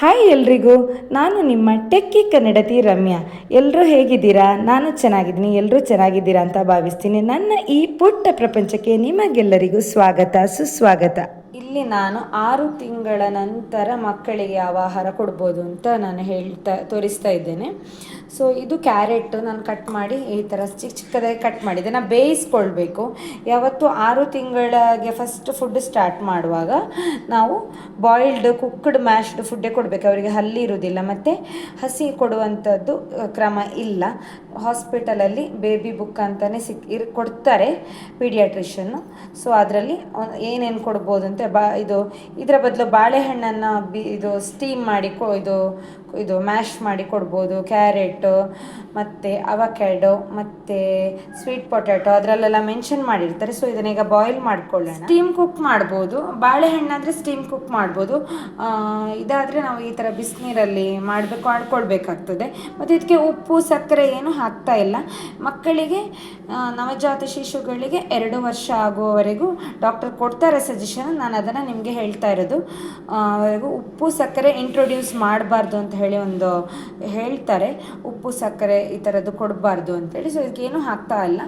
Hi ಎಲ್ರಿಗೂ, ನಾನು ನಿಮ್ಮ ಟೆಕ್ಕಿ ಕನ್ನಡತಿ ರಮ್ಯಾ. ಎಲ್ಲರೂ ಹೇಗಿದ್ದೀರಾ? ನಾನು ಚೆನ್ನಾಗಿದ್ದೀನಿ ಎಲ್ಲರೂ ಚೆನ್ನಾಗಿದ್ದೀರಾ ಅಂತ ಭಾವಿಸ್ತೀನಿ. ನನ್ನ ಈ ಪುಟ್ಟ ಪ್ರಪಂಚಕ್ಕೆ ನಿಮಗೆಲ್ಲರಿಗೂ ಸ್ವಾಗತ, ಸುಸ್ವಾಗತ. ಇಲ್ಲಿ ನಾನು ಆರು ತಿಂಗಳ ನಂತರ ಮಕ್ಕಳಿಗೆ ಯಾವ ಆಹಾರ ಕೊಡ್ಬೋದು ಅಂತ ನಾನು ಹೇಳ್ತಾ, ತೋರಿಸ್ತಾ ಇದ್ದೇನೆ. ಸೊ ಇದು ಕ್ಯಾರೆಟ್ ನಾನು ಕಟ್ ಮಾಡಿ ಈ ಥರ ಚಿಕ್ಕ ಚಿಕ್ಕದಾಗಿ ಕಟ್ ಮಾಡಿ ನಾನು ಬೇಯಿಸ್ಕೊಳ್ಬೇಕು. ಯಾವತ್ತು ಆರು ತಿಂಗಳಿಗೆ ಫಸ್ಟ್ ಫುಡ್ ಸ್ಟಾರ್ಟ್ ಮಾಡುವಾಗ ನಾವು ಬಾಯ್ಲ್ಡ್ ಕುಕ್ಡ್ ಮ್ಯಾಶ್ಡ್ ಫುಡ್ಡೇ ಕೊಡಬೇಕು. ಅವರಿಗೆ ಹಲ್ಲಿ ಇರುವುದಿಲ್ಲ. ಮತ್ತು ಹಸಿ ಕೊಡುವಂಥದ್ದು ಕ್ರಮ ಇಲ್ಲ. ಹಾಸ್ಪಿಟಲಲ್ಲಿ ಬೇಬಿ ಬುಕ್ ಅಂತಲೇ ಸಿಕ್ ಇರ್ ಕೊಡ್ತಾರೆ ಪೀಡಿಯಾಟ್ರಿಷನ್ನು. ಸೊ ಅದರಲ್ಲಿ ಏನೇನು ಕೊಡ್ಬೋದು ಅಂತ ಬಾ ಇದು ಇದರ ಬದಲು ಬಾಳೆಹಣ್ಣನ್ನು ಬಿ ಇದು ಸ್ಟೀಮ್ ಮಾಡಿ ಕೊ ಇದು ಇದು ಮ್ಯಾಶ್ ಮಾಡಿ ಕೊಡ್ಬೋದು ಕ್ಯಾರೆಟು ಮತ್ತು ಅವಕ್ಯಾಡೋ ಮತ್ತು ಸ್ವೀಟ್ ಪೊಟ್ಯಾಟೊ ಅದರಲ್ಲೆಲ್ಲ ಮೆನ್ಷನ್ ಮಾಡಿರ್ತಾರೆ. ಸೊ ಇದನ್ನ ಈಗ ಬಾಯ್ಲ್ ಮಾಡ್ಕೊಳ್ಳೋಣ. ಸ್ಟೀಮ್ ಕುಕ್ ಮಾಡ್ಬೋದು. ಬಾಳೆಹಣ್ಣಾದರೆ ಸ್ಟೀಮ್ ಕುಕ್ ಮಾಡ್ಬೋದು. ಇದಾದರೆ ನಾವು ಈ ಥರ ಬಿಸಿನೀರಲ್ಲಿ ಮಾಡಬೇಕು, ಮಾಡ್ಕೊಳ್ಬೇಕಾಗ್ತದೆ. ಮತ್ತು ಇದಕ್ಕೆ ಉಪ್ಪು, ಸಕ್ಕರೆ ಏನು ಹಾಕ್ತಾ ಇಲ್ಲ. ಮಕ್ಕಳಿಗೆ ನವಜಾತ ಶಿಶುಗಳಿಗೆ ಎರಡು ವರ್ಷ ಆಗುವವರೆಗೂ ಡಾಕ್ಟರ್ ಕೊಡ್ತಾರೆ ಸಜೆಷನ್ ನಾನು ಅದನ್ನು ನಿಮಗೆ ಹೇಳ್ತಾ ಇರೋದು. ಅವರೆಗೂ ಉಪ್ಪು, ಸಕ್ಕರೆ ಇಂಟ್ರೊಡ್ಯೂಸ್ ಮಾಡಬಾರ್ದು ಅಂತ ಹೇಳಿ ಒಂದು ಹೇಳ್ತಾರೆ, ಉಪ್ಪು, ಸಕ್ಕರೆ ಈ ಥರದ್ದು ಕೊಡಬಾರ್ದು ಅಂತೇಳಿ. ಸೊ ಇದಕ್ಕೇನು ಹಾಕ್ತಾ ಇಲ್ಲ.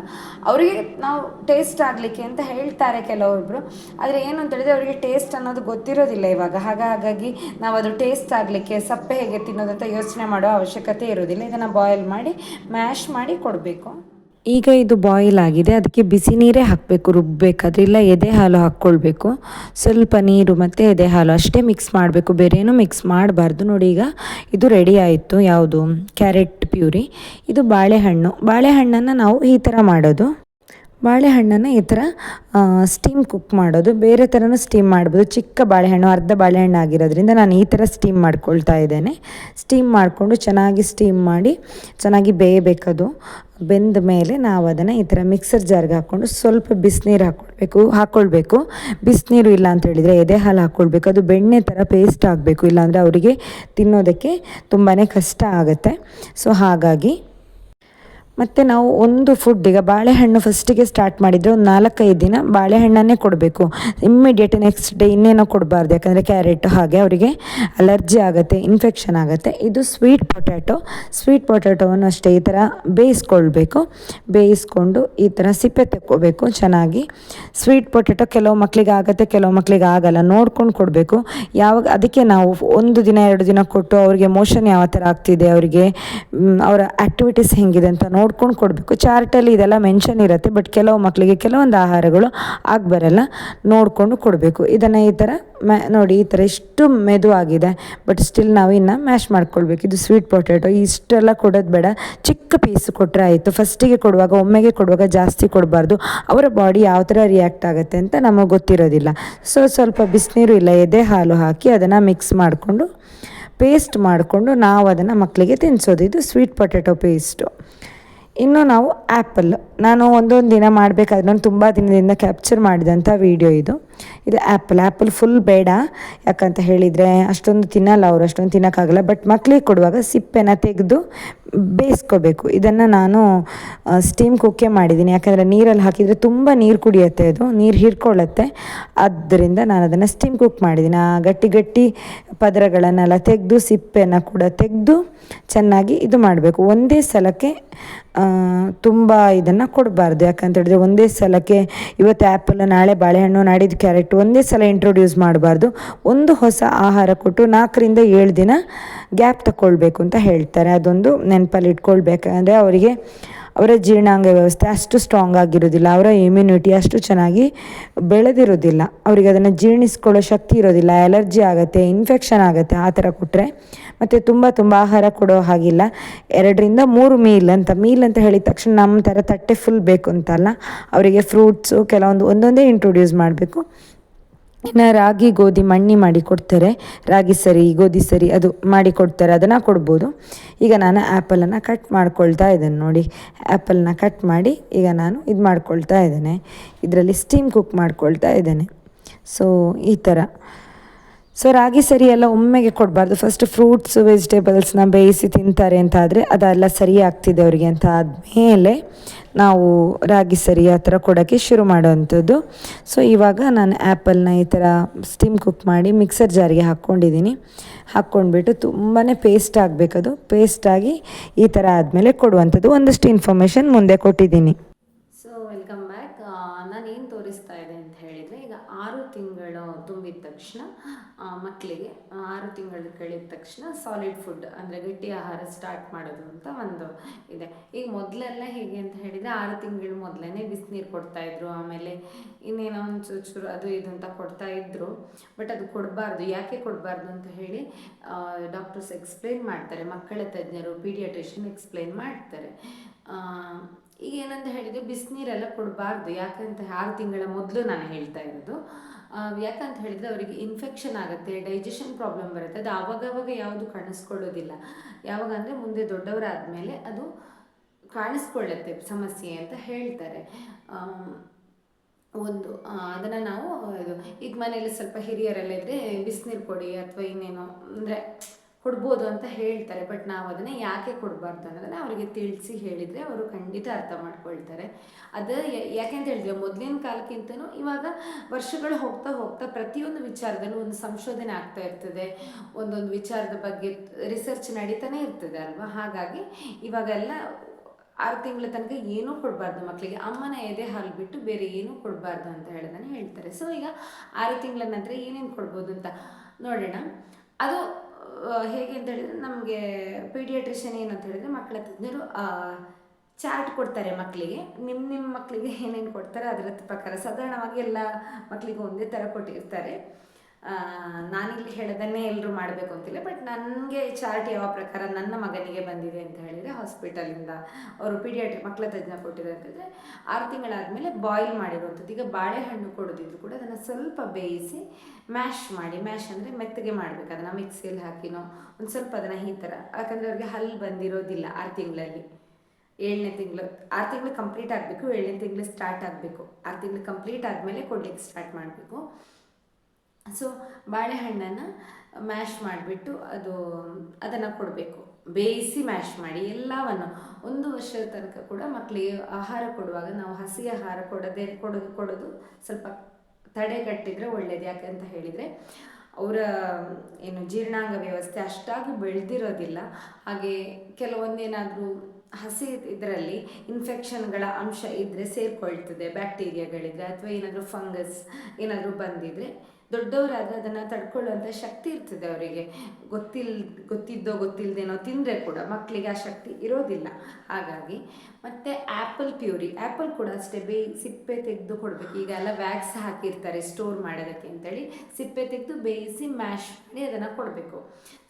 ಅವರಿಗೆ ನಾವು ಟೇಸ್ಟ್ ಆಗಲಿಕ್ಕೆ ಅಂತ ಹೇಳ್ತಾರೆ ಕೆಲವೊಬ್ಬರು ಆದರೆ ಏನು ಅಂತ ಹೇಳಿದ್ರೆ ಅವರಿಗೆ ಟೇಸ್ಟ್ ಅನ್ನೋದು ಗೊತ್ತಿರೋದಿಲ್ಲ ಇವಾಗ. ಹಾಗ, ಹಾಗಾಗಿ ನಾವು ಅದು ಟೇಸ್ಟ್ ಆಗಲಿಕ್ಕೆ ಸಪ್ಪೆ ಹೇಗೆ ತಿನ್ನೋದಂತ ಯೋಚನೆ ಮಾಡೋ ಅವಶ್ಯಕತೆ ಇರೋದಿಲ್ಲ. ಇದನ್ನು ಬಾಯ್ಲ್ ಮಾಡಿ ಮ್ಯಾಶ್ ಮಾಡಿ ಕೊಡಬೇಕು. ಈಗ ಇದು ಬಾಯ್ಲ್ ಆಗಿದೆ. ಅದಕ್ಕೆ ಬಿಸಿ ನೀರೇ ಹಾಕಬೇಕು. ರುಬ್ಬಬೇಕಾದ್ರೆ ಇಲ್ಲ, ಎದೆ ಹಾಲು ಹಾಕ್ಕೊಳ್ಬೇಕು. ಸ್ವಲ್ಪ ನೀರು ಮತ್ತು ಎದೆ ಹಾಲು ಅಷ್ಟೇ ಮಿಕ್ಸ್ ಮಾಡಬೇಕು. ಬೇರೇನೂ ಮಿಕ್ಸ್ ಮಾಡಬಾರ್ದು. ನೋಡಿ ಈಗ ಇದು ರೆಡಿ ಆಯಿತು ಯಾವುದು? ಕ್ಯಾರೆಟ್ ಪ್ಯೂರಿ ಇದು ಬಾಳೆಹಣ್ಣು. ಬಾಳೆಹಣ್ಣನ್ನು ನಾವು ಈ ಥರ ಮಾಡೋದು. ಬಾಳೆಹಣ್ಣನ್ನು ಈ ಥರ ಸ್ಟೀಮ್ ಕುಕ್ ಮಾಡೋದು. ಬೇರೆ ಥರನೂ ಸ್ಟೀಮ್ ಮಾಡ್ಬೋದು. ಚಿಕ್ಕ ಬಾಳೆಹಣ್ಣು, ಅರ್ಧ ಬಾಳೆಹಣ್ಣು ಆಗಿರೋದ್ರಿಂದ ನಾನು ಈ ಥರ ಸ್ಟೀಮ್ ಮಾಡ್ಕೊಳ್ತಾ ಇದ್ದೇನೆ. ಸ್ಟೀಮ್ ಮಾಡಿಕೊಂಡು ಚೆನ್ನಾಗಿ ಸ್ಟೀಮ್ ಮಾಡಿ, ಚೆನ್ನಾಗಿ ಬೇಯಬೇಕದು. ಬೆಂದ ಮೇಲೆ ನಾವು ಅದನ್ನು ಈ ಥರ ಮಿಕ್ಸರ್ ಜಾರ್ಗೆ ಹಾಕ್ಕೊಂಡು ಸ್ವಲ್ಪ ಬಿಸಿನೀರು ಹಾಕ್ಕೊಳ್ಬೇಕು ಹಾಕ್ಕೊಳ್ಬೇಕು ಬಿಸಿನೀರು ಇಲ್ಲ ಅಂತ ಹೇಳಿದರೆ ಎದೆ ಹಾಲು ಹಾಕ್ಕೊಳ್ಬೇಕು ಅದು ಬೆಣ್ಣೆ ಥರ ಪೇಸ್ಟ್ ಆಗಬೇಕು. ಇಲ್ಲಾಂದರೆ ಅವರಿಗೆ ತಿನ್ನೋದಕ್ಕೆ ತುಂಬಾ ಕಷ್ಟ ಆಗುತ್ತೆ. ಸೊ ಹಾಗಾಗಿ ಮತ್ತು ನಾವು ಒಂದು ಫುಡ್ ಈಗ ಬಾಳೆಹಣ್ಣು ಫಸ್ಟಿಗೆ ಸ್ಟಾರ್ಟ್ ಮಾಡಿದರೆ ಒಂದು ನಾಲ್ಕೈದು ದಿನ ಬಾಳೆಹಣ್ಣನ್ನೇ ಕೊಡಬೇಕು. ಇಮ್ಮಿಡಿಯೇಟ್ ನೆಕ್ಸ್ಟ್ ಡೇ ಇನ್ನೇನೋ ಕೊಡಬಾರ್ದು. ಯಾಕಂದರೆ ಕ್ಯಾರೆಟ್ ಹಾಗೆ ಅವರಿಗೆ ಅಲರ್ಜಿ ಆಗುತ್ತೆ ಇನ್ಫೆಕ್ಷನ್ ಆಗುತ್ತೆ. ಇದು ಸ್ವೀಟ್ ಪೊಟ್ಯಾಟೊ ಸ್ವೀಟ್ ಪೊಟ್ಯಾಟೊವನ್ನು ಅಷ್ಟೇ ಈ ಥರ ಬೇಯಿಸ್ಕೊಳ್ಬೇಕು. ಬೇಯಿಸ್ಕೊಂಡು ಈ ಥರ ಸಿಪ್ಪೆ ತೆಕ್ಕೋಬೇಕು ಚೆನ್ನಾಗಿ. ಸ್ವೀಟ್ ಪೊಟ್ಯಾಟೊ ಕೆಲವು ಮಕ್ಕಳಿಗೆ ಆಗುತ್ತೆ, ಕೆಲವು ಮಕ್ಕಳಿಗೆ ಆಗಲ್ಲ. ನೋಡ್ಕೊಂಡು ಕೊಡಬೇಕು. ಯಾವಾಗ ಅದಕ್ಕೆ ನಾವು ಒಂದು ದಿನ, ಎರಡು ದಿನ ಕೊಟ್ಟು ಅವರಿಗೆ ಮೋಷನ್ ಯಾವ ಥರ ಆಗ್ತಿದೆ, ಅವರಿಗೆ ಅವರ ಆ್ಯಕ್ಟಿವಿಟೀಸ್ ಹೆಂಗಿದೆ ಅಂತ ನೋಡ್ಕೊಂಡು ಕೊಡಬೇಕು. ಚಾರ್ಟಲ್ಲಿ ಇದೆಲ್ಲ ಮೆನ್ಷನ್ ಇರುತ್ತೆ ಬಟ್ ಕೆಲವು ಮಕ್ಕಳಿಗೆ ಕೆಲವೊಂದು ಆಹಾರಗಳು ಆಗಬರಲ್ಲ, ನೋಡಿಕೊಂಡು ಕೊಡಬೇಕು. ಇದನ್ನು ಈ ಥರ ಮ್ಯಾ ನೋಡಿ, ಈ ಥರ ಇಷ್ಟು ಮೆದು ಆಗಿದೆ ಬಟ್ ಸ್ಟಿಲ್ ನಾವು ಇನ್ನು ಮ್ಯಾಶ್ ಮಾಡ್ಕೊಳ್ಬೇಕು. ಇದು ಸ್ವೀಟ್ ಪೊಟ್ಯಾಟೊ ಇಷ್ಟೆಲ್ಲ ಕೊಡೋದು ಬೇಡ. ಚಿಕ್ಕ ಪೀಸ್ ಕೊಟ್ಟರೆ ಆಯಿತು. ಫಸ್ಟಿಗೆ ಕೊಡುವಾಗ, ಒಮ್ಮೆಗೆ ಕೊಡುವಾಗ ಜಾಸ್ತಿ ಕೊಡಬಾರ್ದು. ಅವರ ಬಾಡಿ ಯಾವ ಥರ ರಿಯಾಕ್ಟ್ ಆಗುತ್ತೆ ಅಂತ ನಮಗೆ ಗೊತ್ತಿರೋದಿಲ್ಲ. ಸೊ ಸ್ವಲ್ಪ ಬಿಸಿನೀರು ಇಲ್ಲ, ಎದೆ ಹಾಲು ಹಾಕಿ ಅದನ್ನು ಮಿಕ್ಸ್ ಮಾಡಿಕೊಂಡು ಪೇಸ್ಟ್ ಮಾಡಿಕೊಂಡು ನಾವು ಅದನ್ನು ಮಕ್ಕಳಿಗೆ ತಿನ್ನಿಸೋದು ಇದು ಸ್ವೀಟ್ ಪೊಟ್ಯಾಟೊ ಪೇಸ್ಟು ಇನ್ನು ನಾವು ಆ್ಯಪಲ್ ನಾನು ಒಂದೊಂದು ದಿನ ಮಾಡಬೇಕಾದ್ರೆ ನಾನು ತುಂಬ ದಿನದಿಂದ ಕ್ಯಾಪ್ಚರ್ ಮಾಡಿದಂಥ ವೀಡಿಯೋ ಇದು. ಇದು ಆ್ಯಪಲ್ ಆ್ಯಪಲ್ ಫುಲ್ ಬೇಡ. ಯಾಕಂತ ಹೇಳಿದರೆ ಅಷ್ಟೊಂದು ತಿನ್ನಲ್ಲ ಅವರು, ಅಷ್ಟೊಂದು ತಿನ್ನೋಕ್ಕಾಗಲ್ಲ. ಬಟ್ ಮಕ್ಕಳಿಗೆ ಕೊಡುವಾಗ ಸಿಪ್ಪೆನ ತೆಗೆದು ಬೇಯಿಸ್ಕೋಬೇಕು. ಇದನ್ನು ನಾನು ಸ್ಟೀಮ್ ಕುಕ್ಕೆ ಮಾಡಿದ್ದೀನಿ. ಯಾಕಂದರೆ ನೀರಲ್ಲಿ ಹಾಕಿದರೆ ತುಂಬ ನೀರು ಕುಡಿಯುತ್ತೆ ಅದು. ನೀರು ಹೀರ್ಕೊಳ್ಳುತ್ತೆ. ಆದ್ದರಿಂದ ನಾನು ಅದನ್ನು ಸ್ಟೀಮ್ ಕುಕ್ ಮಾಡಿದ್ದೀನಿ. ಆ, ಗಟ್ಟಿ ಗಟ್ಟಿ ಪದರಗಳನ್ನೆಲ್ಲ ತೆಗೆದು, ಸಿಪ್ಪೆನ ಕೂಡ ತೆಗೆದು ಚೆನ್ನಾಗಿ ಇದು ಮಾಡಬೇಕು. ಒಂದೇ ಸಲಕ್ಕೆ ತುಂಬ ಇದನ್ನು ಕೊಡಬಾರ್ದು. ಯಾಕಂತ ಹೇಳಿದ್ರೆ ಒಂದೇ ಸಲಕ್ಕೆ ಇವತ್ತು ಆ್ಯಪಲ್ ನಾಳೆ ಬಾಳೆಹಣ್ಣು ನಾಡಿದ್ದು ಕ್ಯಾರೆಟ್ ಒಂದೇ ಸಲ ಇಂಟ್ರೊಡ್ಯೂಸ್ ಮಾಡಬಾರ್ದು. ಒಂದು ಹೊಸ ಆಹಾರ ಕೊಟ್ಟು ನಾಲ್ಕರಿಂದ ಏಳು ದಿನ ಗ್ಯಾಪ್ ತಗೊಳ್ಬೇಕು ಅಂತ ಹೇಳ್ತಾರೆ. ಅದೊಂದು ನೆನಪಲ್ಲಿ ಇಟ್ಕೊಳ್ಬೇಕಂದ್ರೆ ಅವರಿಗೆ ಅವರ ಜೀರ್ಣಾಂಗ ವ್ಯವಸ್ಥೆ ಅಷ್ಟು ಸ್ಟ್ರಾಂಗ್ ಆಗಿರೋದಿಲ್ಲ ಅವರ ಇಮ್ಯುನಿಟಿ ಅಷ್ಟು ಚೆನ್ನಾಗಿ ಬೆಳೆದಿರೋದಿಲ್ಲ ಅವರಿಗೆ ಅದನ್ನು ಜೀರ್ಣಿಸ್ಕೊಳ್ಳೋ ಶಕ್ತಿ ಇರೋದಿಲ್ಲ ಅಲರ್ಜಿ ಆಗುತ್ತೆ ಇನ್ಫೆಕ್ಷನ್ ಆಗುತ್ತೆ, ಆ ಥರ ಕೊಟ್ಟರೆ ಮತ್ತು ತುಂಬ ತುಂಬ ಆಹಾರ ಕೊಡೋ ಹಾಗಿಲ್ಲ. ಎರಡರಿಂದ ಮೂರು ಮೀಲ್ ಅಂತ ಮೀಲ್ ಅಂತ ಹೇಳಿದ ತಕ್ಷಣ ನಮ್ಮ ಥರ ತಟ್ಟೆ ಫುಲ್ ಬೇಕು ಅಂತಲ್ಲ ಅವರಿಗೆ ಫ್ರೂಟ್ಸು ಕೆಲವೊಂದು, ಒಂದೊಂದೇ ಇಂಟ್ರೊಡ್ಯೂಸ್ ಮಾಡಬೇಕು. ಇನ್ನು ರಾಗಿ, ಗೋಧಿ, ಮಣ್ಣಿ ಮಾಡಿ ಕೊಡ್ತಾರೆ. ರಾಗಿ ಸರಿ, ಗೋಧಿ ಸರಿ, ಅದು ಮಾಡಿ ಕೊಡ್ತಾರೆ. ಅದನ್ನು ಕೊಡ್ಬೋದು. ಈಗ ನಾನು ಆ್ಯಪಲನ್ನು ಕಟ್ ಮಾಡ್ಕೊಳ್ತಾ ಇದ್ದೇನೆ ನೋಡಿ. ಆ್ಯಪಲ್ನ ಕಟ್ ಮಾಡಿ ಈಗ ನಾನು ಇದು ಮಾಡ್ಕೊಳ್ತಾ ಇದ್ದೇನೆ. ಇದರಲ್ಲಿ ಸ್ಟೀಮ್ ಕುಕ್ ಮಾಡ್ಕೊಳ್ತಾ ಇದ್ದೇನೆ. ಸೊ ಈ ಥರ ಸೊ ರಾಗಿ ಸರಿ ಎಲ್ಲ ಒಮ್ಮೆಗೆ ಕೊಡಬಾರ್ದು. ಫಸ್ಟ್ ಫ್ರೂಟ್ಸ್ ವೆಜಿಟೇಬಲ್ಸ್ನ ಬೇಯಿಸಿ ತಿಂತಾರೆ ಅಂತ ಆದರೆ ಅದೆಲ್ಲ ಸರಿ ಆಗ್ತಿದೆ ಅವರಿಗೆ ಅಂತ ಆದಮೇಲೆ ನಾವು ರಾಗಿ ಸರಿ ಆ ಥರ ಕೊಡೋಕ್ಕೆ ಶುರು ಮಾಡೋವಂಥದ್ದು. ಸೊ ಇವಾಗ ನಾನು ಆ್ಯಪಲ್ನ ಈ ಥರ ಸ್ಟೀಮ್ ಕುಕ್ ಮಾಡಿ ಮಿಕ್ಸರ್ ಜಾರಿಗೆ ಹಾಕ್ಕೊಂಡಿದ್ದೀನಿ. ಹಾಕ್ಕೊಂಡ್ಬಿಟ್ಟು ತುಂಬಾ ಪೇಸ್ಟ್ ಆಗಬೇಕದು ಪೇಸ್ಟಾಗಿ ಈ ಥರ ಆದಮೇಲೆ ಕೊಡುವಂಥದ್ದು ಒಂದಷ್ಟು ಇನ್ಫಾರ್ಮೇಷನ್ ಮುಂದೆ ಕೊಟ್ಟಿದ್ದೀನಿ. ಸೊ ವೆಲ್ಕಮ್ ಏನು ತೋರಿಸ್ತಾ ಇದೆ ಅಂತ ಹೇಳಿದರೆ, ಈಗ ಆರು ತಿಂಗಳು ತುಂಬಿದ ತಕ್ಷಣ ಮಕ್ಕಳಿಗೆ ಆರು ತಿಂಗಳು ಕಳೆದ ತಕ್ಷಣ ಸಾಲಿಡ್ ಫುಡ್ ಅಂದರೆ ಗಟ್ಟಿ ಆಹಾರ ಸ್ಟಾರ್ಟ್ ಮಾಡೋದು ಅಂತ ಒಂದು ಇದೆ. ಈಗ ಮೊದಲೆಲ್ಲ ಹೇಗೆ ಅಂತ ಹೇಳಿದರೆ, ಆರು ತಿಂಗಳು ಮೊದಲೇ ಬಿಸಿನೀರು ಕೊಡ್ತಾಯಿದ್ರು ಆಮೇಲೆ ಇನ್ನೇನೋ ಒಂದು ಚೂರು ಚೂರು ಅದು ಇದು ಅಂತ ಕೊಡ್ತಾ ಇದ್ರು ಬಟ್ ಅದು ಕೊಡಬಾರ್ದು. ಯಾಕೆ ಕೊಡಬಾರ್ದು ಅಂತ ಹೇಳಿ ಡಾಕ್ಟರ್ಸ್ ಎಕ್ಸ್ಪ್ಲೇನ್ ಮಾಡ್ತಾರೆ, ಮಕ್ಕಳ ತಜ್ಞರು ಪೀಡಿಯಾಟ್ರಿಷಿಯನ್ ಎಕ್ಸ್ಪ್ಲೇನ್ ಮಾಡ್ತಾರೆ. ಈಗ ಏನಂತ ಹೇಳಿದರೆ ಬಿಸಿನೀರೆಲ್ಲ ಕೊಡಬಾರ್ದು. ಯಾಕಂತ ಆರು ತಿಂಗಳ ಮೊದಲು ನಾನು ಹೇಳ್ತಾ ಇರೋದು. ಯಾಕಂತ ಹೇಳಿದರೆ ಅವರಿಗೆ ಇನ್ಫೆಕ್ಷನ್ ಆಗುತ್ತೆ ಡೈಜೆಷನ್ ಪ್ರಾಬ್ಲಮ್ ಬರುತ್ತೆ. ಅದು ಆವಾಗವಾಗ ಯಾವುದು ಕಾಣಿಸ್ಕೊಳ್ಳೋದಿಲ್ಲ. ಯಾವಾಗ ಅಂದರೆ ಮುಂದೆ ದೊಡ್ಡವರಾದಮೇಲೆ ಅದು ಕಾಣಿಸ್ಕೊಳ್ಳುತ್ತೆ ಸಮಸ್ಯೆ ಅಂತ ಹೇಳ್ತಾರೆ. ಒಂದು ಅದನ್ನು ನಾವು ಇದು, ಈಗ ಮನೇಲಿ ಸ್ವಲ್ಪ ಹಿರಿಯರೆಲ್ಲ ಇದ್ದರೆ ಬಿಸಿನೀರು ಕೊಡಿ ಅಥವಾ ಇನ್ನೇನೋ, ಅಂದರೆ ಕೊಡ್ಬೋದು ಅಂತ ಹೇಳ್ತಾರೆ ಬಟ್ ನಾವು ಅದನ್ನು ಯಾಕೆ ಕೊಡಬಾರ್ದು ಅನ್ನೋದನ್ನು ಅವರಿಗೆ ತಿಳಿಸಿ ಹೇಳಿದರೆ ಅವರು ಖಂಡಿತ ಅರ್ಥ ಮಾಡ್ಕೊಳ್ತಾರೆ. ಅದು ಯಾಕೆಂತ ಹೇಳಿದ್ರೆ ಮೊದಲಿನ ಕಾಲಕ್ಕಿಂತನೂ ಇವಾಗ ವರ್ಷಗಳು ಹೋಗ್ತಾ ಹೋಗ್ತಾ ಪ್ರತಿಯೊಂದು ವಿಚಾರದಲ್ಲೂ ಒಂದು ಸಂಶೋಧನೆ ಆಗ್ತಾ ಇರ್ತದೆ. ಒಂದೊಂದು ವಿಚಾರದ ಬಗ್ಗೆ ರಿಸರ್ಚ್ ನಡೀತಾನೆ ಇರ್ತದೆ ಅಲ್ವಾ? ಹಾಗಾಗಿ ಇವಾಗೆಲ್ಲ ಆರು ತಿಂಗಳ ತನಕ ಏನೂ ಕೊಡಬಾರ್ದು ಮಕ್ಕಳಿಗೆ ಅಮ್ಮನ ಎದೆ ಹಾಲು ಬಿಟ್ಟು ಬೇರೆ ಏನೂ ಕೊಡಬಾರ್ದು ಅಂತ ಹೇಳೋದನ್ನು ಹೇಳ್ತಾರೆ. ಸೊ ಈಗ ಆರು ತಿಂಗಳ ನಂತರ ಏನೇನು ಕೊಡ್ಬೋದು ಅಂತ ನೋಡೋಣ. ಅದು ಹೇಗೆ ಅಂತ ಹೇಳಿದರೆ ನಮಗೆ ಪೀಡಿಯಾಟ್ರಿಷಿಯನ್ ಏನಂತ ಹೇಳಿದರೆ ಮಕ್ಕಳ ತಜ್ಞರು ಚಾರ್ಟ್ ಕೊಡ್ತಾರೆ ಮಕ್ಕಳಿಗೆ. ನಿಮ್ಮ ನಿಮ್ಮ ಮಕ್ಕಳಿಗೆ ಏನೇನು ಕೊಡ್ತಾರೆ ಅದರ ಪ್ರಕಾರ ಸಾಧಾರಣವಾಗಿ ಎಲ್ಲ ಮಕ್ಕಳಿಗೂ ಒಂದೇ ಥರ ಕೊಟ್ಟಿರ್ತಾರೆ. ನಾನಿಲ್ಲಿ ಹೇಳೋದನ್ನೇ ಎಲ್ಲರೂ ಮಾಡಬೇಕು ಅಂತಿಲ್ಲ ಬಟ್ ನನಗೆ ಚಾರ್ಟ್ ಯಾವ ಪ್ರಕಾರ ನನ್ನ ಮಗನಿಗೆ ಬಂದಿದೆ ಅಂತ ಹೇಳಿದರೆ ಹಾಸ್ಪಿಟಲಿಂದ ಅವರು ಪೀಡಿಯಾಟ್ರಿ ಮಕ್ಕಳ ತಜ್ಞ ಕೊಟ್ಟಿರೋದಂತಂದರೆ ಆರು ತಿಂಗಳಾದಮೇಲೆ ಬಾಯ್ಲ್ ಮಾಡಿರುವಂಥದ್ದು. ಈಗ ಬಾಳೆಹಣ್ಣು ಕೊಡೋದಿದ್ರು ಕೂಡ ಅದನ್ನು ಸ್ವಲ್ಪ ಬೇಯಿಸಿ ಮ್ಯಾಶ್ ಮಾಡಿ ಮ್ಯಾಶ್ ಅಂದರೆ ಮೆತ್ತಗೆ ಮಾಡಬೇಕು, ಅದನ್ನು ಮಿಕ್ಸಿಯಲ್ಲಿ ಹಾಕಿನೋ, ಒಂದು ಸ್ವಲ್ಪ ಅದನ್ನು ಈ ಥರ ಯಾಕಂದರೆ ಅವ್ರಿಗೆ ಹಲ್ಲು ಬಂದಿರೋದಿಲ್ಲ ಆರು ತಿಂಗಳಲ್ಲಿ. ಏಳನೇ ತಿಂಗಳು, ಆರು ತಿಂಗಳು ಕಂಪ್ಲೀಟ್ ಆಗಬೇಕು, ಏಳನೇ ತಿಂಗಳು ಸ್ಟಾರ್ಟ್ ಆಗಬೇಕು. ಆರು ತಿಂಗಳು ಕಂಪ್ಲೀಟ್ ಆದಮೇಲೆ ಕೊಡ್ಲಿಕ್ಕೆ ಸ್ಟಾರ್ಟ್ ಮಾಡಬೇಕು. ಸೊ ಬಾಳೆಹಣ್ಣನ್ನು ಮ್ಯಾಶ್ ಮಾಡಿಬಿಟ್ಟು ಅದು, ಅದನ್ನು ಕೊಡಬೇಕು. ಬೇಯಿಸಿ ಮ್ಯಾಶ್ ಮಾಡಿ ಎಲ್ಲವನ್ನು. ಒಂದು ವರ್ಷದ ತನಕ ಕೂಡ ಮಕ್ಕಳಿಗೆ ಆಹಾರ ಕೊಡುವಾಗ ನಾವು ಹಸಿ ಆಹಾರ ಕೊಡದೆ, ಕೊಡೋದು ಕೊಡೋದು ಸ್ವಲ್ಪ ತಡೆಗಟ್ಟಿದರೆ ಒಳ್ಳೆಯದು ಯಾಕಂತ ಹೇಳಿದರೆ, ಅವರ, ಏನು ಜೀರ್ಣಾಂಗ ವ್ಯವಸ್ಥೆ ಅಷ್ಟಾಗಿ ಬೆಳೆದಿರೋದಿಲ್ಲ. ಹಾಗೆ ಕೆಲವೊಂದೇನಾದರೂ ಹಸಿ ಇದರಲ್ಲಿ ಇನ್ಫೆಕ್ಷನ್ಗಳ ಅಂಶ ಇದ್ದರೆ ಸೇರಿಕೊಳ್ತದೆ. ಬ್ಯಾಕ್ಟೀರಿಯಾಗಳಿದ್ರೆ ಅಥವಾ ಏನಾದರೂ ಫಂಗಸ್ ಏನಾದರೂ ಬಂದಿದ್ರೆ ದೊಡ್ಡವರಾದರೆ ಅದನ್ನು ತಡ್ಕೊಳ್ಳುವಂಥ ಶಕ್ತಿ ಇರ್ತದೆ ಅವರಿಗೆ. ಗೊತ್ತಿಲ್, ಗೊತ್ತಿದ್ದೋ ಗೊತ್ತಿಲ್ಲದೇನೋ ತಿಂದರೆ ಕೂಡ ಮಕ್ಕಳಿಗೆ ಆ ಶಕ್ತಿ ಇರೋದಿಲ್ಲ. ಹಾಗಾಗಿ ಮತ್ತು ಆ್ಯಪಲ್ ಪ್ಯೂರಿ ಆ್ಯಪಲ್ ಕೂಡ ಅಷ್ಟೇ ಬೇ, ಸಿಪ್ಪೆ ತೆಗೆದು ಕೊಡಬೇಕು. ಈಗ ಎಲ್ಲ ವ್ಯಾಕ್ಸ್ ಹಾಕಿರ್ತಾರೆ ಸ್ಟೋರ್ ಮಾಡೋದಕ್ಕೆ ಅಂತೇಳಿ. ಸಿಪ್ಪೆ ತೆಗೆದು ಬೇಯಿಸಿ ಮ್ಯಾಶ್ ಮಾಡಿ ಅದನ್ನು ಕೊಡಬೇಕು.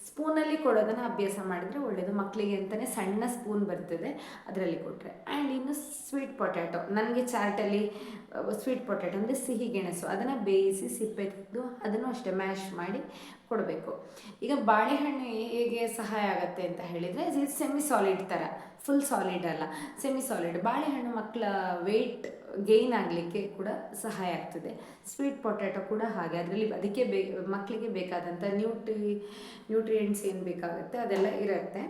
ಸ್ಪೂನಲ್ಲಿ ಕೊಡೋದನ್ನು ಅಭ್ಯಾಸ ಮಾಡಿದರೆ ಒಳ್ಳೆಯದು ಮಕ್ಕಳಿಗೆ ಅಂತಲೇ ಸಣ್ಣ ಸ್ಪೂನ್ ಬರ್ತದೆ, ಅದರಲ್ಲಿ ಕೊಟ್ಟರೆ ಆ್ಯಂಡ್ ಇನ್ನು ಸ್ವೀಟ್ ಪೊಟ್ಯಾಟೊ. ನನಗೆ ಚಾಟಲ್ಲಿ ಸ್ವೀಟ್ ಪೊಟ್ಯಾಟೊ ಅಂದರೆ ಸಿಹಿ ಗೆಣಸು. ಅದನ್ನು ಬೇಯಿಸಿ ಸಿಪ್ಪೆ ತೆಗೆದು ಅದನ್ನು ಅಷ್ಟೇ ಮ್ಯಾಶ್ ಮಾಡಿ ಕೊಡಬೇಕು. ಈಗ ಬಾಳೆಹಣ್ಣು ಹೇಗೆ ಸಹಾಯ ಆಗುತ್ತೆ ಅಂತ ಹೇಳಿದರೆ, ಇದು ಸೆಮಿ ಸಾಲಿಡ್ ಥರ ಫುಲ್ ಸಾಲಿಡ್ ಅಲ್ಲ. Semi solid. ಬಾಳೆಹಣ್ಣು ಮಕ್ಕಳ ವೆಯ್ಟ್ ಗೇನ್ ಆಗಲಿಕ್ಕೆ ಕೂಡ ಸಹಾಯ ಆಗ್ತದೆ. ಸ್ವೀಟ್ ಪೊಟ್ಯಾಟೊ ಕೂಡ ಹಾಗೆ, ಅದರಲ್ಲಿ ಅದಕ್ಕೆ ಬೇ ಮಕ್ಕಳಿಗೆ ಬೇಕಾದಂಥ ನ್ಯೂಟ್ರಿ ನ್ಯೂಟ್ರಿಯೆಂಟ್ಸ್ ಏನು ಬೇಕಾಗುತ್ತೆ ಅದೆಲ್ಲ ಇರುತ್ತೆ.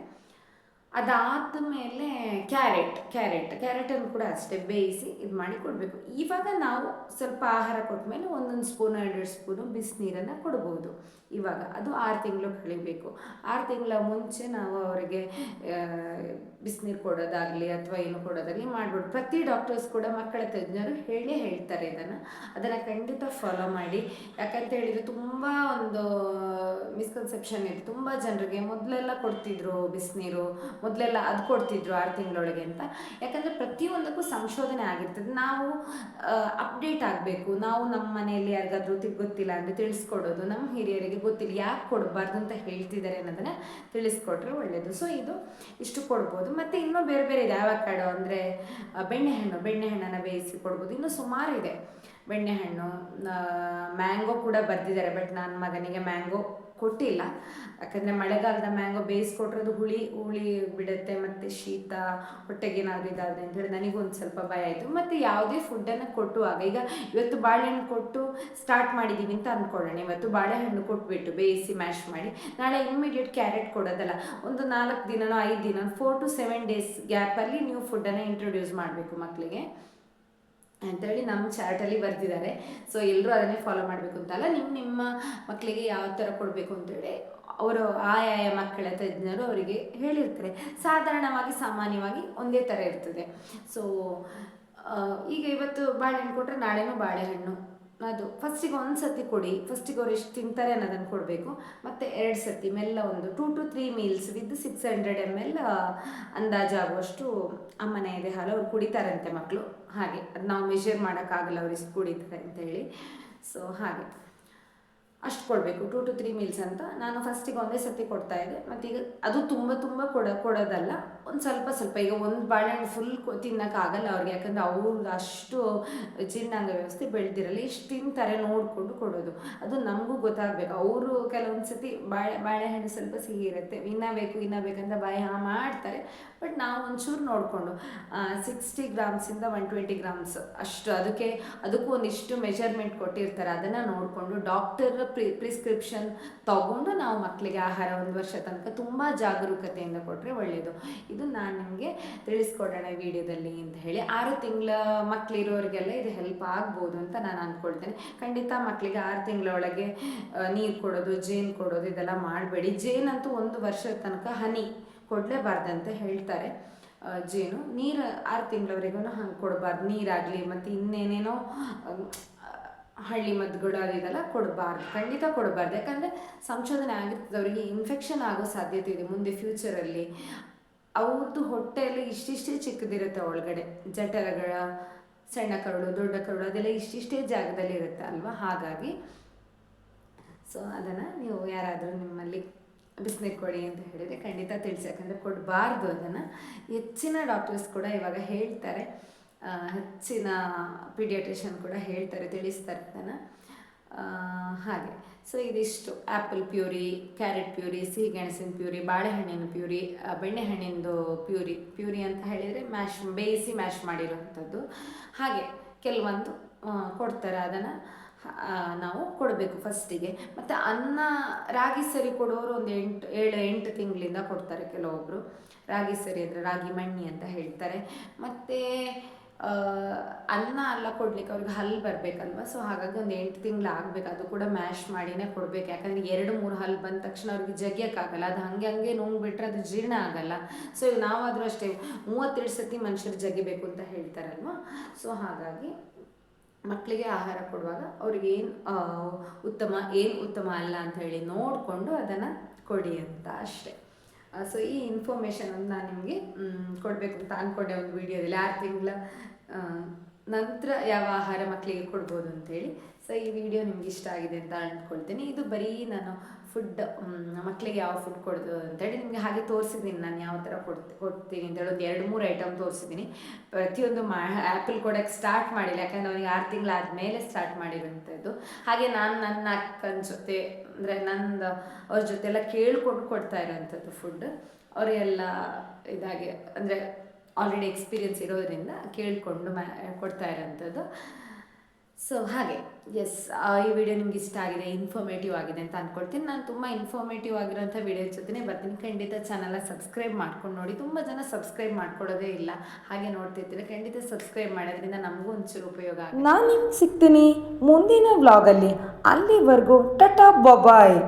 ಅದಾದ ಮೇಲೆ ಕ್ಯಾರೆಟ್ ಕ್ಯಾರೆಟ್, ಕ್ಯಾರೆಟನ್ನು ಕೂಡ ಅಷ್ಟೇ ಬೇಯಿಸಿ ಇದು ಮಾಡಿ ಕೊಡಬೇಕು. ಇವಾಗ ನಾವು ಸ್ವಲ್ಪ ಆಹಾರ ಕೊಟ್ಟ ಮೇಲೆ ಒಂದೊಂದು ಸ್ಪೂನ್, ಎರಡೆರಡು ಸ್ಪೂನು ಬಿಸಿನೀರನ್ನು ಕೊಡ್ಬೋದು. ಇವಾಗ ಅದು ಆರು ತಿಂಗಳು ಕಳಿಬೇಕು. ಆರು ತಿಂಗಳ ಮುಂಚೆ ನಾವು ಅವರಿಗೆ ಬಿಸಿನೀರು ಕೊಡೋದಾಗಲಿ ಅಥವಾ ಏನು ಕೊಡೋದಾಗಲಿ ಮಾಡ್ಬೋದು. ಪ್ರತಿ ಡಾಕ್ಟರ್ಸ್ ಕೂಡ ಮಕ್ಕಳ ತಜ್ಞರು ಹೇಳಿ ಹೇಳ್ತಾರೆ ಇದನ್ನು. ಅದನ್ನು ಖಂಡಿತ ಫಾಲೋ ಮಾಡಿ. ಯಾಕಂತ ಹೇಳಿದರೆ ತುಂಬ ಒಂದು ಮಿಸ್ಕನ್ಸೆಪ್ಷನ್ ಇದೆ. ತುಂಬ ಜನರಿಗೆ ಮೊದಲೆಲ್ಲ ಕೊಡ್ತಿದ್ರು ಬಿಸಿನೀರು ಮೊದಲೆಲ್ಲ ಅದು ಕೊಡ್ತಿದ್ರು ಆರು ತಿಂಗಳೊಳಗೆ ಅಂತ. ಯಾಕಂದರೆ ಪ್ರತಿಯೊಂದಕ್ಕೂ ಸಂಶೋಧನೆ ಆಗಿರ್ತದೆ. ನಾವು ಅಪ್ಡೇಟ್ ಆಗಬೇಕು. ನಾವು ನಮ್ಮ ಮನೆಯಲ್ಲಿ ಯಾರಿಗಾದ್ರೂ ಗೊತ್ತಿಲ್ಲ ಅಂದರೆ ತಿಳಿಸ್ಕೊಡೋದು. ನಮ್ಮ ಹಿರಿಯರಿಗೆ ಗೊತ್ತಿಲ್ಲ, ಯಾಕೆ ಕೊಡಬಾರ್ದು ಅಂತ ಹೇಳ್ತಿದ್ದಾರೆ ಅನ್ನೋದನ್ನು ತಿಳಿಸ್ಕೊಟ್ರೆ ಒಳ್ಳೆಯದು ಸೊ ಇದು ಇಷ್ಟು ಕೊಡ್ಬೋದು. ಮತ್ತು ಇನ್ನೂ ಬೇರೆ ಬೇರೆ ಇದೆ. ಆವಕಾಡೋ ಅಂದರೆ ಬೆಣ್ಣೆಹಣ್ಣು. ಬೆಣ್ಣೆಹಣ್ಣನ್ನು ಬೇಯಿಸಿ ಕೊಡ್ಬೋದು. ಇನ್ನೂ ಸುಮಾರು ಇದೆ. ಬೆಣ್ಣೆಹಣ್ಣು ಮ್ಯಾಂಗೋ ಕೂಡ ಬರ್ತಿದ್ದಾರೆ ಬಟ್ ನನ್ನ ಮಗನಿಗೆ ಮ್ಯಾಂಗೋ ಕೊಟ್ಟಿಲ್ಲ. ಯಾಕಂದರೆ ಮಳೆಗಾಲದ ಮ್ಯಾಂಗೋ ಬೇಯಿಸ್ಕೊಟ್ರೆ ಅದು ಹುಳಿ ಹುಳಿ ಬಿಡುತ್ತೆ, ಮತ್ತು ಶೀತ, ಹೊಟ್ಟೆಗೆ ಏನಾದರೂ ಅಂತ ಹೇಳಿ ನನಗೂ ಒಂದು ಸ್ವಲ್ಪ ಭಯ ಆಯಿತು. ಮತ್ತು ಯಾವುದೇ ಫುಡ್ಡನ್ನು ಕೊಟ್ಟುವಾಗ, ಈಗ ಇವತ್ತು ಬಾಳೆಹಣ್ಣು ಕೊಟ್ಟು ಸ್ಟಾರ್ಟ್ ಮಾಡಿದ್ದೀವಿ ಅಂತ ಅಂದ್ಕೊಳ್ಳೋಣ. ಇವತ್ತು ಬಾಳೆಹಣ್ಣು ಕೊಟ್ಬಿಟ್ಟು ಬೇಯಿಸಿ ಮ್ಯಾಶ್ ಮಾಡಿ, ನಾಳೆ ಇಮ್ಮಿಡಿಯೇಟ್ ಕ್ಯಾರೆಟ್ ಕೊಡೋದಲ್ಲ, ಒಂದು ನಾಲ್ಕು ದಿನನೋ ಐದು ದಿನ ಫೋರ್ ಟು ಸೆವೆನ್ ಡೇಸ್ ಗ್ಯಾಪಲ್ಲಿ ನೀವು ಫುಡ್ಡನ್ನು ಇಂಟ್ರೊಡ್ಯೂಸ್ ಮಾಡಬೇಕು ಮಕ್ಕಳಿಗೆ ಅಂತೇಳಿ ನಮ್ಮ ಚಾರ್ಟಲ್ಲಿ ಬರೆದಿದ್ದಾರೆ. ಸೊ ಎಲ್ಲರೂ ಅದನ್ನೇ ಫಾಲೋ ಮಾಡಬೇಕು ಅಂತಲ್ಲ ನಿಮ್ಮ ನಿಮ್ಮ ಮಕ್ಕಳಿಗೆ ಯಾವ ಥರ ಕೊಡಬೇಕು ಅಂತೇಳಿ ಅವರು ಆಯಾಯ ಮಕ್ಕಳ ತಜ್ಞರು ಅವರಿಗೆ ಹೇಳಿರ್ತಾರೆ. ಸಾಧಾರಣವಾಗಿ, ಸಾಮಾನ್ಯವಾಗಿ ಒಂದೇ ಥರ ಇರ್ತದೆ. ಸೊ ಈಗ ಇವತ್ತು ಬಾಳೆಹಣ್ಣು ಕೊಟ್ಟರೆ ನಾಳೆನೂ ಬಾಳೆಹಣ್ಣು. ಅದು ಫಸ್ಟಿಗೆ ಒಂದು ಸತಿ ಕೊಡಿ. ಫಸ್ಟಿಗೆ ಅವ್ರು ಎಷ್ಟು ತಿಂತಾರೆ ಅನ್ನೋದನ್ನು ಕೊಡಬೇಕು. ಮತ್ತು ಎರಡು ಸತಿ ಮೆಲ್ಲ ಒಂದು two to three meals with six hundred M L ಅಂದಾಜಾಗುವಷ್ಟು ಅಮ್ಮನೆ ಇದೆ ಹಾಲು ಅವ್ರು ಕುಡಿತಾರಂತೆ ಮಕ್ಕಳು ಹಾಗೆ ಅದು ನಾವು ಮೆಷರ್ ಮಾಡೋಕ್ಕಾಗಲ್ಲ ಅವ್ರು ಎಷ್ಟು ಕುಡಿತಾರೆ ಅಂತೇಳಿ. ಸೊ ಹಾಗೆ. ಅಷ್ಟು ಕೊಡಬೇಕು ಟೂ ಟು ತ್ರೀ ಮೀಲ್ಸ್ ಅಂತ. ನಾನು ಫಸ್ಟಿಗೆ ಒಂದೇ ಸತಿ ಕೊಡ್ತಾ ಇದ್ದೆ. ಮತ್ತು ಈಗ ಅದು ತುಂಬ ತುಂಬ ಕೊಡ, ಕೊಡೋದಲ್ಲ. ಒಂದು ಸ್ವಲ್ಪ ಸ್ವಲ್ಪ. ಈಗ ಒಂದು ಬಾಳೆಹಣ್ಣು ಫುಲ್ ತಿನ್ನೋಕ್ಕಾಗಲ್ಲ ಅವ್ರಿಗೆ. ಯಾಕಂದರೆ ಅವ್ರಿಗೆ ಅಷ್ಟು ಜೀರ್ಣಾಂಗ ವ್ಯವಸ್ಥೆ ಬೆಳೆದಿರಲ್ಲ. ಇಷ್ಟು ತಿಂತಾರೆ ನೋಡಿಕೊಂಡು ಕೊಡೋದು. ಅದು ನಮಗೂ ಗೊತ್ತಾಗಬೇಕು. ಅವರು ಕೆಲವೊಂದು ಸತಿ ಬಾಳೆ, ಬಾಳೆಹಣ್ಣು ಸ್ವಲ್ಪ ಸಿಹಿ ಇರುತ್ತೆ. ಇನ್ನ ಬೇಕು, ಇನ್ನ ಬೇಕಂತ ಬಾಯಿ ಹಾ ಮಾಡ್ತಾರೆ. ಬಟ್ ನಾವು ಒಂಚೂರು ನೋಡಿಕೊಂಡು ಸಿಕ್ಸ್ಟಿ ಗ್ರಾಮ್ಸಿಂದ ಒನ್ ಟ್ವೆಂಟಿ ಗ್ರಾಮ್ಸ್ ಅಷ್ಟು. ಅದಕ್ಕೆ, ಅದಕ್ಕೂ ಒಂದಿಷ್ಟು ಮೆಜರ್ಮೆಂಟ್ ಕೊಟ್ಟಿರ್ತಾರೆ. ಅದನ್ನು ನೋಡಿಕೊಂಡು ಡಾಕ್ಟರ್ ಪ್ರಿ ಪ್ರಿಸ್ಕ್ರಿಪ್ಷನ್ ತಗೊಂಡು ನಾವು ಮಕ್ಕಳಿಗೆ ಆಹಾರ ಒಂದು ವರ್ಷ ತನಕ ತುಂಬ ಜಾಗರೂಕತೆಯಿಂದ ಕೊಟ್ಟರೆ ಒಳ್ಳೆಯದು ಇದು ನಾನು ನಿಮಗೆ ತಿಳಿಸ್ಕೊಡೋಣ ವಿಡಿಯೋದಲ್ಲಿ ಅಂತ ಹೇಳಿ. ಆರು ತಿಂಗಳ ಮಕ್ಕಳಿರೋರಿಗೆಲ್ಲ ಇದು ಹೆಲ್ಪ್ ಆಗ್ಬೋದು ಅಂತ ನಾನು ಅಂದ್ಕೊಳ್ತೇನೆ ಖಂಡಿತ ಮಕ್ಕಳಿಗೆ ಆರು ತಿಂಗಳೊಳಗೆ ನೀರು ಕೊಡೋದು, ಜೇನು ಕೊಡೋದು ಇದೆಲ್ಲ ಮಾಡಬೇಡಿ. ಜೇನಂತೂ ಒಂದು ವರ್ಷದ ತನಕ ಹನಿ ಕೊಡಲೇಬಾರ್ದಂತ ಹೇಳ್ತಾರೆ. ಜೇನು ನೀರು ಆರು ತಿಂಗಳವರೆಗೂ ಹಂಗೆ ಕೊಡಬಾರ್ದು. ನೀರಾಗಲಿ ಮತ್ತು ಇನ್ನೇನೇನೋ ಹಳ್ಳಿ ಮದ್ದುಗಳು ಅದಿದೆಲ್ಲ ಕೊಡಬಾರ್ದು, ಖಂಡಿತ ಕೊಡಬಾರ್ದು. ಯಾಕಂದರೆ ಸಂಶೋಧನೆ ಆಗಿರ್ತದೆ ಅವರಿಗೆ ಇನ್ಫೆಕ್ಷನ್ ಆಗೋ ಸಾಧ್ಯತೆ ಇದೆ ಮುಂದೆ ಫ್ಯೂಚರಲ್ಲಿ ಅವ್ರದ್ದು ಹೊಟ್ಟೆಯಲ್ಲಿ ಇಷ್ಟಿಷ್ಟೇ ಚಿಕ್ಕದಿರುತ್ತೆ ಒಳಗಡೆ. ಜಠರಗಳ, ಸಣ್ಣ ಕರುಳು, ದೊಡ್ಡ ಕರುಳು ಅದೆಲ್ಲ ಇಷ್ಟಿಷ್ಟೇ ಜಾಗದಲ್ಲಿ ಇರುತ್ತೆ ಅಲ್ವಾ? ಹಾಗಾಗಿ ಸೊ ಅದನ್ನು ನೀವು ಯಾರಾದರೂ ನಿಮ್ಮಲ್ಲಿ ಬಿಸಿನೀರು ಕೊಡಿ ಅಂತ ಹೇಳಿದರೆ ಖಂಡಿತ ತಿಳಿಸಿ. ಯಾಕಂದರೆ ಕೊಡಬಾರ್ದು ಅದನ್ನು. ಹೆಚ್ಚಿನ ಡಾಕ್ಟರ್ಸ್ ಕೂಡ ಇವಾಗ ಹೇಳ್ತಾರೆ. ಹೆಚ್ಚಿನ ಪೀಡಿಯಾಟ್ರಿಷಿಯನ್ ಕೂಡ ಹೇಳ್ತಾರೆ, ತಿಳಿಸ್ತಾರೆ ಅದನ್ನು ಹಾಗೆ. ಸೊ ಇದಿಷ್ಟು. ಆ್ಯಪಲ್ ಪ್ಯೂರಿ ಕ್ಯಾರೆಟ್ ಪ್ಯೂರಿ ಸಿಹಿಗೆಣಸಿನ ಪ್ಯೂರಿ ಬಾಳೆಹಣ್ಣಿನ ಪ್ಯೂರಿ ಬೆಣ್ಣೆಹಣ್ಣಿಂದು ಪ್ಯೂರಿ ಪ್ಯೂರಿ ಅಂತ ಹೇಳಿದರೆ ಮ್ಯಾಶ್ ಬೇಯಿಸಿ ಮ್ಯಾಶ್ ಮಾಡಿರುವಂಥದ್ದು. ಹಾಗೆ ಕೆಲವೊಂದು ಕೊಡ್ತಾರೆ ಅದನ್ನು ನಾವು ಕೊಡಬೇಕು ಫಸ್ಟಿಗೆ ಮತ್ತು ಅನ್ನ, ರಾಗಿ ಸರಿ ಕೊಡೋರು ಒಂದು ಎಂಟು, ಏಳು, ಎಂಟು ತಿಂಗಳಿಂದ ಕೊಡ್ತಾರೆ ಕೆಲವೊಬ್ಬರು ರಾಗಿ ಸರಿ ಅಂದರೆ ರಾಗಿ ಮಣ್ಣಿ ಅಂತ ಹೇಳ್ತಾರೆ. ಮತ್ತು ಅನ್ನ ಅಲ್ಲ ಕೊಡ್ಲಿಕ್ಕೆ ಅವ್ರಿಗೆ ಹಲ್ಲು ಬರಬೇಕಲ್ವ? ಸೊ ಹಾಗಾಗಿ ಒಂದು ಎಂಟು ತಿಂಗಳು ಆಗ್ಬೇಕು ಅದು ಕೂಡ ಮ್ಯಾಶ್ ಮಾಡಿನೇ ಕೊಡ್ಬೇಕು. ಯಾಕಂದರೆ ಎರಡು, ಮೂರು ಹಲ್ಲು ಬಂದ ತಕ್ಷಣ ಅವ್ರಿಗೆ ಜಗಿಯೋಕ್ಕಾಗಲ್ಲ. ಅದು ಹಂಗೆ ಹಂಗೆ ನುಂಗ್ಬಿಟ್ರೆ ಅದು ಜೀರ್ಣ ಆಗಲ್ಲ. ಸೊ ಈಗ ನಾವಾದರೂ ಅಷ್ಟೇ ಮೂವತ್ತೆರಡು ಸತಿ ಮನುಷ್ಯರು ಜಗಿಬೇಕು ಅಂತ ಹೇಳ್ತಾರಲ್ವ? ಸೊ ಹಾಗಾಗಿ ಮಕ್ಕಳಿಗೆ ಆಹಾರ ಕೊಡುವಾಗ ಅವ್ರಿಗೆ ಏನು ಉತ್ತಮ ಏನು ಉತ್ತಮ ಅಲ್ಲ ಅಂತ ಹೇಳಿ ನೋಡಿಕೊಂಡು ಅದನ್ನು ಕೊಡಿ ಅಂತ ಅಷ್ಟೇ. ಸೊ ಈ ಇನ್ಫಾರ್ಮೇಷನ್ ಒಂದು ನಾನು ನಿಮಗೆ ಕೊಡಬೇಕು ಅಂತ ಅಂದ್ಕೊಂಡೆ ಒಂದು ವಿಡಿಯೋದಲ್ಲಿ. ಆರು ತಿಂಗಳ ನಂತರ ಯಾವ ಆಹಾರ ಮಕ್ಕಳಿಗೆ ಕೊಡ್ಬೋದು ಅಂತೇಳಿ ಸೊ ಈ ವಿಡಿಯೋ ನಿಮ್ಗೆ ಇಷ್ಟ ಆಗಿದೆ ಅಂತ ಅಂದ್ಕೊಳ್ತೀನಿ ಇದು ಬರೀ ನಾನು ಫುಡ್ ಮಕ್ಕಳಿಗೆ ಯಾವ ಫುಡ್ ಕೊಡೋದು ಅಂತೇಳಿ ನಿಮಗೆ ಹಾಗೆ ತೋರಿಸಿದ್ದೀನಿ. ನಾನು ಯಾವ ಥರ ಕೊಡ್ತಿ ಕೊಡ್ತೀನಿ ಅಂತೇಳಿ ಒಂದು ಎರಡು ಮೂರು ಐಟಮ್ ತೋರಿಸಿದ್ದೀನಿ. ಪ್ರತಿಯೊಂದು ಮಾ ಆ್ಯಪಲ್ ಕೊಡೋಕ್ಕೆ ಸ್ಟಾರ್ಟ್ ಮಾಡಿಲ್ಲ. ಯಾಕಂದರೆ ಅವನಿಗೆ ಆರು ತಿಂಗಳಾದಮೇಲೆ ಸ್ಟಾರ್ಟ್ ಮಾಡಿರುವಂಥದ್ದು. ಹಾಗೆ ನಾನು ನನ್ನ ಅಕ್ಕನ ಜೊತೆ ಅಂದರೆ ನಂದು ಅವ್ರ ಜೊತೆ ಎಲ್ಲ ಕೇಳ್ಕೊಂಡು ಕೊಡ್ತಾ ಇರೋವಂಥದ್ದು ಫುಡ್ ಅವರೆಲ್ಲ ಇದಾಗಿ ಅಂದರೆ ಆಲ್ರೆಡಿ ಎಕ್ಸ್ಪೀರಿಯನ್ಸ್ ಇರೋದರಿಂದ ಕೇಳಿಕೊಂಡು ಮ್ಯಾ ಕೊಡ್ತಾ ಇರೋವಂಥದ್ದು ಸೊ ಹಾಗೆ. ಎಸ್ ಈ ವಿಡಿಯೋ ನಿಮ್ಗೆ ಇಷ್ಟ ಆಗಿದೆ ಇನ್ಫಾರ್ಮೇಟಿವ್ ಆಗಿದೆ ಅಂತ ಅಂದ್ಕೊಳ್ತೀನಿ ನಾನು ತುಂಬ ಇನ್ಫಾರ್ಮೇಟಿವ್ ಆಗಿರೋಂಥ ವಿಡಿಯೋ ಜೊತೆ ಬರ್ತೀನಿ. ಖಂಡಿತ ಚಾನಲ್ನ ಸಬ್ಸ್ಕ್ರೈಬ್ ಮಾಡ್ಕೊಂಡು ನೋಡಿ. ತುಂಬ ಜನ ಸಬ್ಸ್ಕ್ರೈಬ್ ಮಾಡ್ಕೊಡೋದೇ ಇಲ್ಲ. ಹಾಗೆ ನೋಡ್ತಿರ್ತೀರ. ಖಂಡಿತ ಸಬ್ಸ್ಕ್ರೈಬ್ ಮಾಡೋದ್ರಿಂದ ನಮಗೂ ಒಂಚೂರು ಉಪಯೋಗ ನಾನು ನಿಮ್ಗೆ ಸಿಗ್ತೀನಿ ಮುಂದಿನ ವ್ಲಾಗಲ್ಲಿ ಅಲ್ಲಿವರೆಗೂ ಟಟಾ ಬೊಬಾಯ್